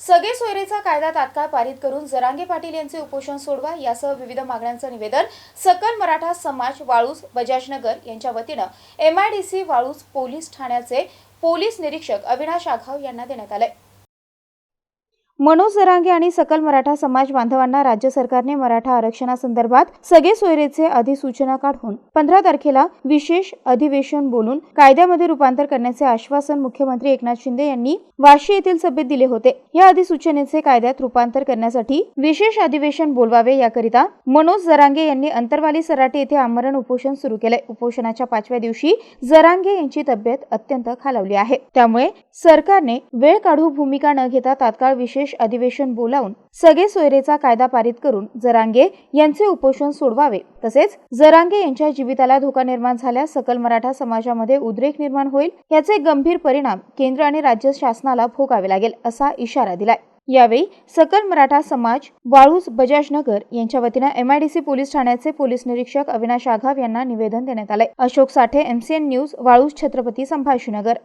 सगळे सोयरेचा कायदा तात्काळ पारित करून जरांगे पाटील यांचे उपोषण सोडवा यासह विविध मागण्यांचं निवेदन सकल मराठा समाज वाळूस बजाजनगर यांच्या वतीनं एमआयडीसी वाळूस पोलीस ठाण्याचे पोलीस निरीक्षक अविनाश आघाव यांना देण्यात आलंय. मनोज जरांगे आणि सकल मराठा समाज बांधवांना राज्य सरकारने मराठा आरक्षणासंदर्भात सगळे सोयरेचे अधिसूचना काढून पंधरा तारखेला विशेष अधिवेशन बोलून कायद्यामध्ये रूपांतर करण्याचे आश्वासन मुख्यमंत्री एकनाथ शिंदे यांनी वाशी येथील सभेत दिले होते. या अधिसूचनेचे कायद्यात रूपांतर करण्यासाठी विशेष अधिवेशन बोलवावे याकरिता मनोज जरांगे यांनी अंतरवाली सराटे येथे आमरण उपोषण सुरू केले. उपोषणाच्या पाचव्या दिवशी जरांगे यांची तब्येत अत्यंत खालावली आहे. त्यामुळे सरकारने वेळ काढू भूमिका न घेता तात्काळ विशेष अधिवेशन बोलावून सगळे सोयरेचा कायदा पारित करून जरांगे यांचे उपोषण सोडवावे. तसेच जरांगे यांच्या जीविताला धोका निर्माण झाल्यास सकल मराठा समाजामध्ये उद्रेक निर्माण होईल याचे गंभीर परिणाम केंद्र आणि राज्य शासनाला भोगावे लागेल असा इशारा दिलाय. यावेळी सकल मराठा समाज वाळूज बजाजनगर यांच्या वतीनं एमआयडीसी पोलीस ठाण्याचे पोलीस निरीक्षक अविनाश आघाव यांना निवेदन देण्यात आले अशोक साठे एमसीएन न्यूज वाळूज छत्रपती संभाजीनगर.